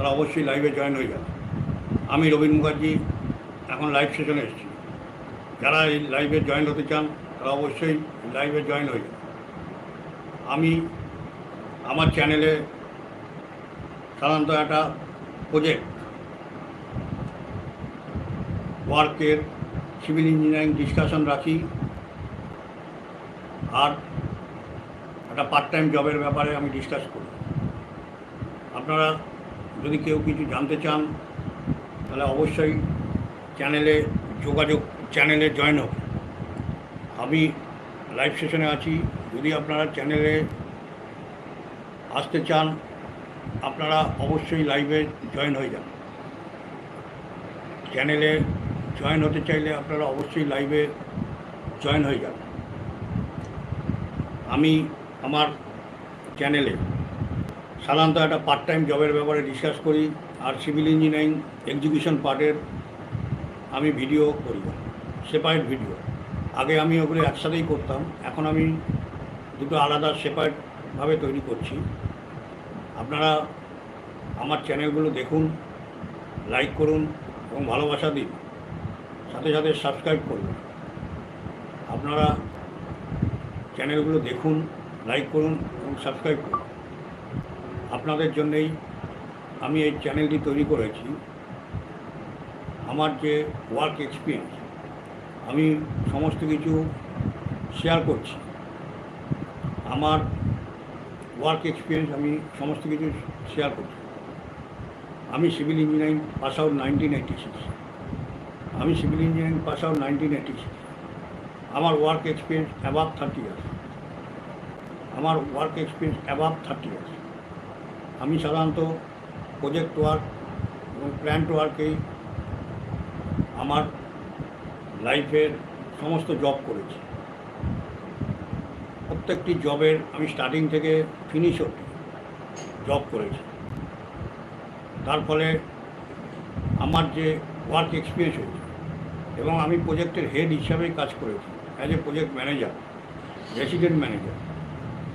তারা অবশ্যই লাইভে জয়েন হয়ে যাবে। আমি রবীন মুখার্জি, এখন লাইভ সেশনে এসেছি। যারা এই লাইভে জয়েন হতে চান, তারা অবশ্যই লাইভে জয়েন হয়ে যাবে। আমি আমার চ্যানেলে সাধারণত একটা প্রজেক্ট ওয়ার্কের সিভিল ইঞ্জিনিয়ারিং ডিসকাশন রাখি। আর একটা পার্ট টাইম জবের ব্যাপারে আমি ডিসকাস করি। আপনারা যদি কেউ কিছু জানতে চান, তাহলে অবশ্যই চ্যানেলে যোগাযোগ, চ্যানেলে জয়েন হোক। আমি লাইভ সেশনে আছি। যদি আপনারা চ্যানেলে আসতে চান, আপনারা অবশ্যই লাইভে জয়েন হয়ে যান। চ্যানেলে জয়েন হতে চাইলে আপনারা অবশ্যই লাইভে জয়েন হয়ে যান। আমি আমার চ্যানেলে সাধারণত একটা পার্ট টাইম জবের ব্যাপারে ডিসকাস করি, আর সিভিল ইঞ্জিনিয়ারিং এক্সিকিউশন পার্টের আমি ভিডিও করি সেপারেট ভিডিও আগে আমি ওগুলো একসাথেই করতাম, এখন আমি দুটো আলাদা সেপারেটভাবে তৈরি করছি। আপনারা আমার চ্যানেলগুলো দেখুন লাইক করুন এবং ভালোবাসা দিন। সাথে সাথে সাবস্ক্রাইব করুন। আপনারা চ্যানেলগুলো দেখুন লাইক করুন এবং সাবস্ক্রাইব করুন। আপনাদের জন্যেই আমি এই চ্যানেলটি তৈরি করেছি। আমার যে ওয়ার্ক এক্সপিরিয়েন্স আমি সমস্ত কিছু শেয়ার করছি। আমার ওয়ার্ক এক্সপিরিয়েন্স আমি সমস্ত কিছু শেয়ার করছি। আমি civil engineering pass out nineteen eighty six আমি civil engineering pass out nineteen eighty six আমার work experience above thirty years আমার work experience above thirty years আমি সাধারণত প্রজেক্ট ওয়ার্ক এবং প্ল্যান্ট ওয়ার্কেই আমার লাইফের সমস্ত জব করেছি। প্রত্যেকটি জবের আমি স্টার্টিং থেকে ফিনিশ অব্দি জব করেছি। তার ফলে আমার যে ওয়ার্ক এক্সপিরিয়েন্স হয়েছে এবং আমি প্রজেক্টের হেড হিসাবেই কাজ করেছি as a project manager resident manager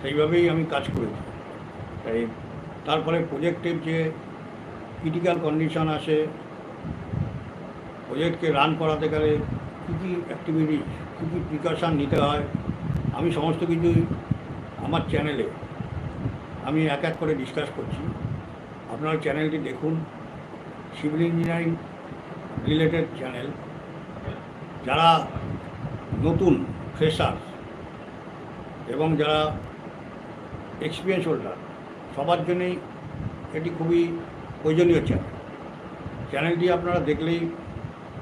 সেইভাবেই আমি কাজ করেছি। তাই তারপরে প্রজেক্টের যে ক্রিটিক্যাল কন্ডিশন আসে, প্রজেক্টকে রান করাতে গেলে কী কী অ্যাক্টিভিটি কী কী প্রিকশন নিতে হয়, আমি সমস্ত কিছুই আমার চ্যানেলে আমি এক এক করে ডিসকাস করছি। আপনারা চ্যানেলটি দেখুন সিভিল ইঞ্জিনিয়ারিং রিলেটেড চ্যানেল যারা নতুন ফ্রেশার এবং যারা এক্সপিরিয়েন্স হোল্ডার সবার জন্যই এটি খুবই প্রয়োজনীয় চ্যানেল চ্যানেলটি আপনারা দেখলেই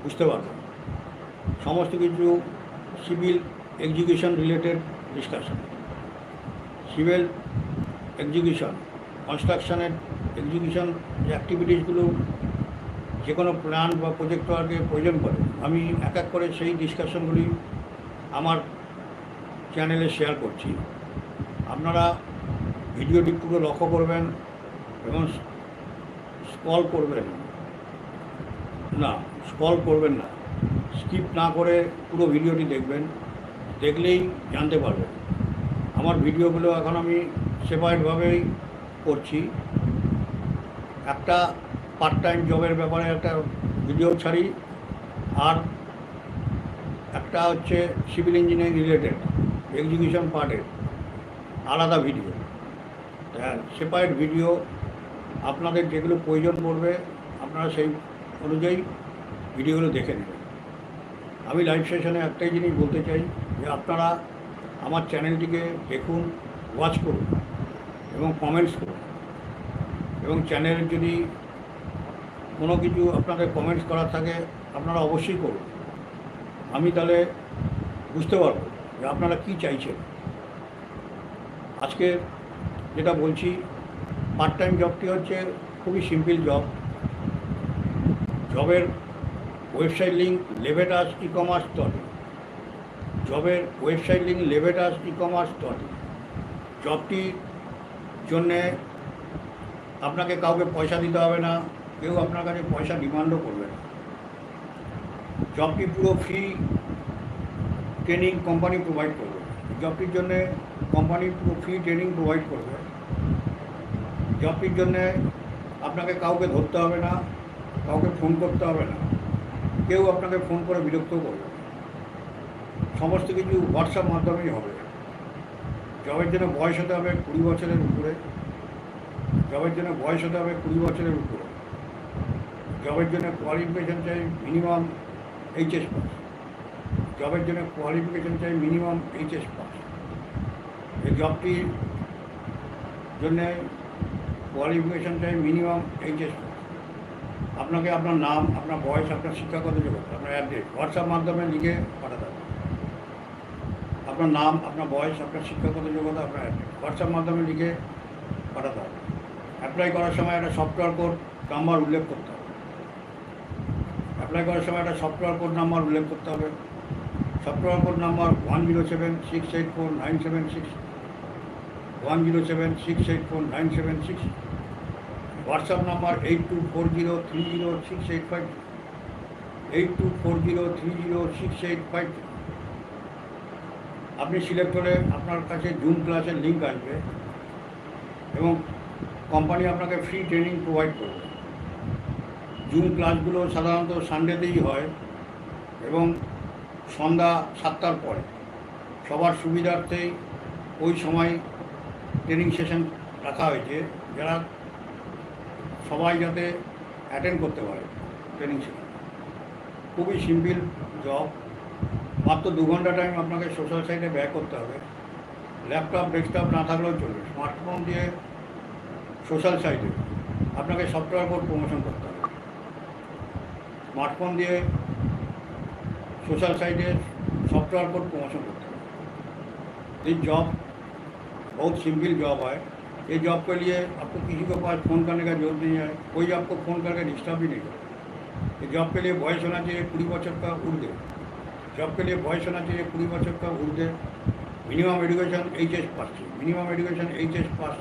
বুঝতে পারবেন। সমস্ত কিছু civil execution related discussion civil execution কনস্ট্রাকশনের এক্সিকিউশন যে অ্যাক্টিভিটিসগুলো যে কোনো প্ল্যান বা প্রজেক্ট ওয়ার্কে প্রয়োজন করে আমি এক এক করে সেই ডিসকাশনগুলি আমার চ্যানেলে শেয়ার করছি। আপনারা ভিডিওটি পুরো লক্ষ্য করবেন এবং স্কল করবেন। না স্কল করবেন না। স্কিপ না করে পুরো ভিডিওটি দেখবেন। দেখলেই জানতে পারবেন। আমার ভিডিওগুলো এখন আমি সেপারেটভাবেই করছি। একটা পার্ট টাইম জবের ব্যাপারে একটা ভিডিও ছাড়ি আর একটা হচ্ছে সিভিল ইঞ্জিনিয়ারিং রিলেটেড এক্সিকিউশন পার্টের আলাদা ভিডিও সেপারেট ভিডিও আপনাদের যেগুলো প্রয়োজন পড়বে, আপনারা সেই অনুযায়ী ভিডিওগুলো দেখে নেবেন। আমি লাইভ সেশনে একটাই জিনিস বলতে চাই যে আপনারা আমার চ্যানেলটিকে দেখুন ওয়াচ করুন এবং কমেন্টস করুন। এবং চ্যানেলের যদি কোনো কিছু আপনাদের কমেন্টস করার থাকে, আপনারা অবশ্যই করুন। আমি তাহলে বুঝতে পারব যে আপনারা কী চাইছেন। আজকে যেটা বলছি পার্ট টাইম জবটি হচ্ছে খুবই সিম্পল জব জবের website link Levetas e commerce dot জবের website link Levetas e commerce dot জবটির জন্যে আপনাকে কাউকে পয়সা দিতে হবে না, কেউ আপনার কাছে পয়সা ডিমান্ডও করবে না। জবটি পুরো ফ্রি ট্রেনিং কোম্পানি প্রোভাইড করবে। জবটির জন্যে কোম্পানি পুরো ফ্রি ট্রেনিং প্রোভাইড করবে। জবটির জন্যে আপনাকে কাউকে ধরতে হবে না, কাউকে ফোন করতে হবে না। কেউ আপনাকে ফোন করে বিরক্ত করবে। সমস্ত কিছু হোয়াটসঅ্যাপ মাধ্যমেই হবে। জবের জন্য বয়স হতে হবে কুড়ি বছরের উপরে। জবের জন্য বয়স হতে হবে কুড়ি বছরের উপরে। জবের জন্য কোয়ালিফিকেশন চাই মিনিমাম এইচএস পাস। জবের জন্য কোয়ালিফিকেশন চাই মিনিমাম এইচএস পাস। এই জবটির জন্যে কোয়ালিফিকেশন চাই মিনিমাম এইচএস আপনাকে আপনার নাম, আপনার বয়স, আপনার শিক্ষাগত যোগ্যতা, আপনার অ্যাড্রেস হোয়াটসঅ্যাপ মাধ্যমে লিখে পাঠাতে হবে। আপনার নাম, আপনার বয়স, আপনার শিক্ষাগত যোগ্যতা, আপনার অ্যাড্রেস হোয়াটসঅ্যাপ মাধ্যমে লিখে পাঠাতে হবে। অ্যাপ্লাই করার সময় একটা সফটওয়্যার কোড নাম্বার উল্লেখ করতে হবে। অ্যাপ্লাই করার সময় একটা সফটওয়্যার কোড নাম্বার উল্লেখ করতে হবে। Software code number one zero seven six eight four nine seven six one zero seven six eight four nine seven six WhatsApp number eight two four zero three zero six eight five eight two four zero three zero six eight five আপনি select হলে আপনার কাছে zoom ক্লাসের link আসবে এবং company আপনাকে free training provide করবে। Zoom ক্লাসগুলো সাধারণত সানডেতেই হয় এবং সন্ধ্যা সাতটার পরে। সবার সুবিধার্থেই ওই সময় ট্রেনিং সেশন রাখা হয়েছে, যারা সবাই যাতে অ্যাটেন্ড করতে পারে ট্রেনিং সেশন খুবই সিম্পল জব মাত্র দু ঘণ্টা টাইম আপনাকে সোশ্যাল সাইটে ব্যয় করতে হবে। ল্যাপটপ ডেস্কটপ না থাকলেও চলবে। স্মার্টফোন দিয়ে সোশ্যাল সাইটে আপনাকে সফটওয়্যার কোড প্রমোশন করতে হবে। স্মার্টফোন দিয়ে সোশ্যাল সাইটে সফটওয়্যার কোড প্রমোশন করতে হবে। এই জব बहुत सिंपल जॉब है। ये जॉब के लिए आपको किसी के पास फ़ोन करने का ज़रूरत नहीं है। कोई आपको फ़ोन करके डिस्टर्ब भी नहीं करे ये जॉब के लिए वॉइस होना चाहिए पूरी बचत का उर्दे। जॉब के लिए वॉइस होना चाहिए पूरी बचत का उर्दे। Minimum education H S pass. चाहिए minimum education H S pass.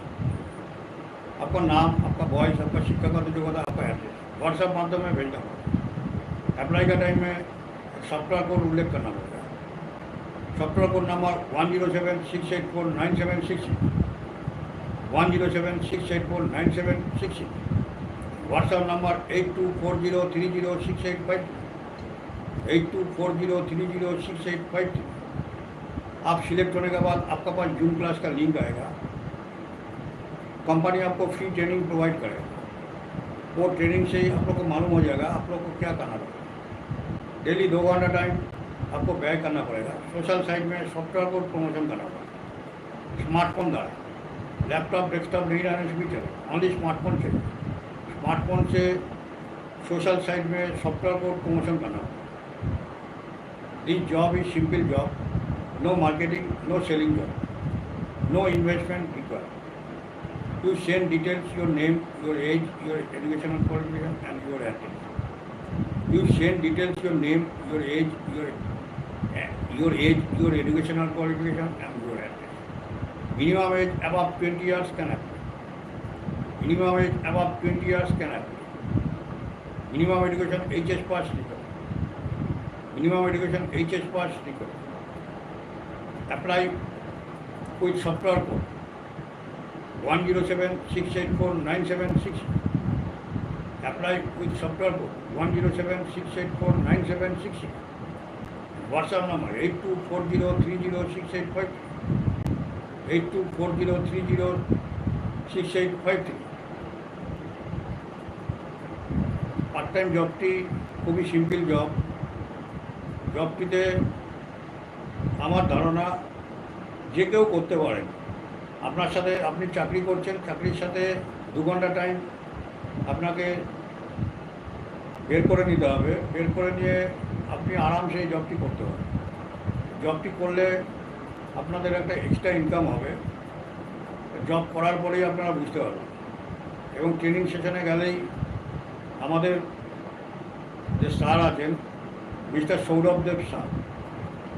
आपका नाम, आपका वॉइस, आपका शिक्षागत योग्यता आपका एड्रेस व्हाट्सएप माध्यम में भेजना पड़ेगा अप्लाई का टाइम में सॉफ्टवेयर को उल्लेख करना पड़ेगा সপ্তনগর number one zero seven six eight four nine seven six one zero seven six eight four nine seven six WhatsApp number eight two four zero three zero six eight five eight two four zero three zero six eight five three आप select होने के बाद आपके पास zoom class का link आएगा। Company आपको free training provide करेगा। वो ट्रेनिंग से ही आप लोग को मालूम हो जाएगा आप लोग को क्या करना डेली दो घंटा टाइम आपको व्यय करना पड़ेगा। सोशल साइट में सॉफ्टवेयर को प्रमोशन करना पड़ेगा। स्मार्टफ़ोन द्वारा लैपटॉप डेस्कटॉप नहीं रहने से भी चले। ओनली स्मार्टफ़ोन से। स्मार्टफ़ोन से सोशल साइट में सॉफ्टवेयर को प्रमोशन करना this job is simple job no marketing no selling job no investment required you send details your name your age your educational qualification and your address. Send details your name your age your eh, your age, your educational qualification and your address. Minimum age above 20 years can apply. Minimum age above 20 years can apply. Minimum education HS pass required. Minimum education HS pass required. Apply with software code 107 684 976. Apply with software code 107 684 9760. WhatsApp number eight two four zero three zero six eight five eight two four zero three zero six eight five three part time জবটি খুবই simple job জবটিতে আমার ধারণা যে কেউ করতে পারেন। আপনার সাথে আপনি চাকরি করছেন, চাকরির সাথে দু ঘণ্টা টাইম আপনাকে বের করে নিতে হবে। বের করে নিয়ে আপনি আরামসে এই জবটি করতে পারেন। জবটি করলে আপনাদের একটা এক্সট্রা ইনকাম হবে। জব করার পরেই আপনারা বুঝতে পারবেন। এবং ট্রেনিং সেশনে গেলেই আমাদের যে স্যার আছেন, মিস্টার সৌরভ দেব স্যার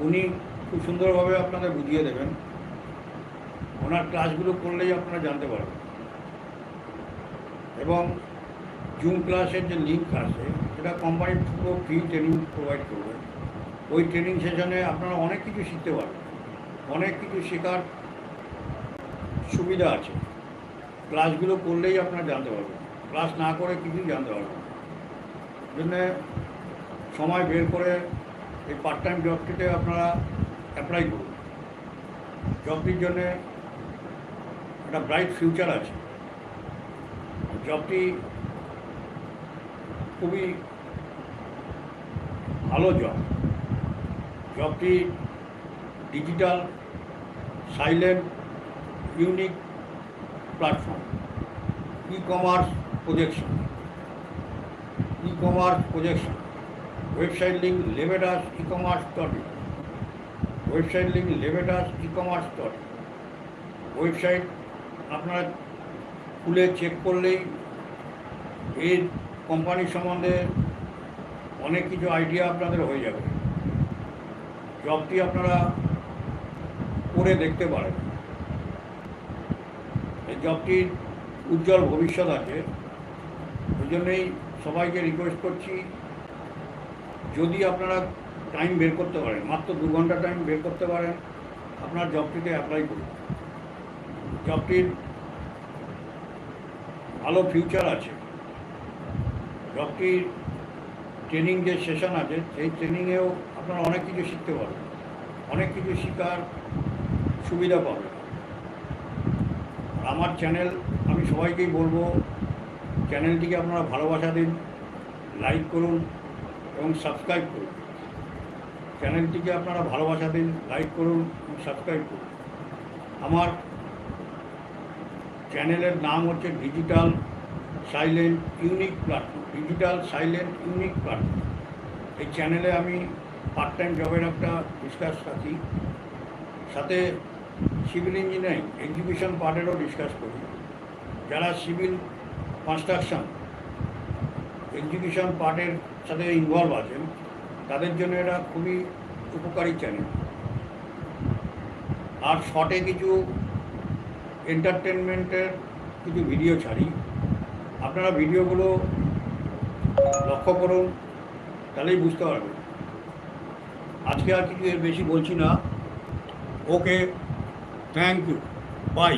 উনি খুব সুন্দরভাবে আপনাদের বুঝিয়ে দেবেন। ওনার ক্লাসগুলো করলেই আপনারা জানতে পারবেন। এবং জুম ক্লাসের যে লিঙ্ক আছে, সেটা কোম্পানি পুরো ফ্রি ট্রেনিং প্রোভাইড করবে। ওই ট্রেনিং সেশনে আপনারা অনেক কিছু শিখতে পারবেন। অনেক কিছু শেখার সুবিধা আছে। ক্লাসগুলো করলেই আপনারা জানতে পারবেন। ক্লাস না করে কিছুই জানতে পারবেন জন্যে সময় বের করে এই পার্ট টাইম জবটিতে আপনারা অ্যাপ্লাই করুন। জবটির জন্যে একটা ব্রাইট ফিউচার আছে। জবটি খুবই ভালো job জবটি digital silent unique platform e commerce projection e commerce projection website link Levedas e commerce dot website link Levedas e commerce dot website আপনারা খুলে চেক করলেই এই কোম্পানি সম্বন্ধে অনেক কিছু আইডিয়া আপনাদের হয়ে যাবে। জবটি আপনারা করে দেখতে পারেন। এই জবটির উজ্জ্বল ভবিষ্যৎ আছে। ওই জন্যই সবাইকে রিকোয়েস্ট করছি, যদি আপনারা টাইম বের করতে পারেন, মাত্র দু ঘণ্টা টাইম বের করতে পারেন, আপনার জবটিতে অ্যাপ্লাই করুন। জবটির ভালো ফিউচার আছে। জবটির ট্রেনিং যে সেশন আছে, সেই ট্রেনিংয়েও আপনারা অনেক কিছু শিখতে পারবেন। অনেক কিছু শেখার সুবিধা পাবেন। আমার চ্যানেল আমি সবাইকেই বলব চ্যানেলটিকে আপনারা ভালোবাসা দিন লাইক করুন এবং সাবস্ক্রাইব করুন। চ্যানেলটিকে আপনারা ভালোবাসা দিন লাইক করুন এবং সাবস্ক্রাইব করুন। আমার চ্যানেলের নাম হচ্ছে digital silent unique platform digital silent unique platform এই চ্যানেলে আমি পার্ট টাইম জবের একটা ডিসকাস রাখি। সাথে সিভিল ইঞ্জিনিয়ারিং এক্সিবিশন পার্টেরও ডিসকাস করি। যারা সিভিল কনস্ট্রাকশন এক্সিবিশন পার্টের সাথে ইনভলভ আছেন, তাদের জন্য এটা খুবই উপকারী চ্যানেল আর শর্টে কিছু এন্টারটেনমেন্টের কিছু ভিডিও ছাড়ি। আপনারা ভিডিওগুলো লক্ষ্য করুন, তাহলেই বুঝতে পারবেন। আজকে আর কিছু এর বেশি বলছি না। Okay thank you by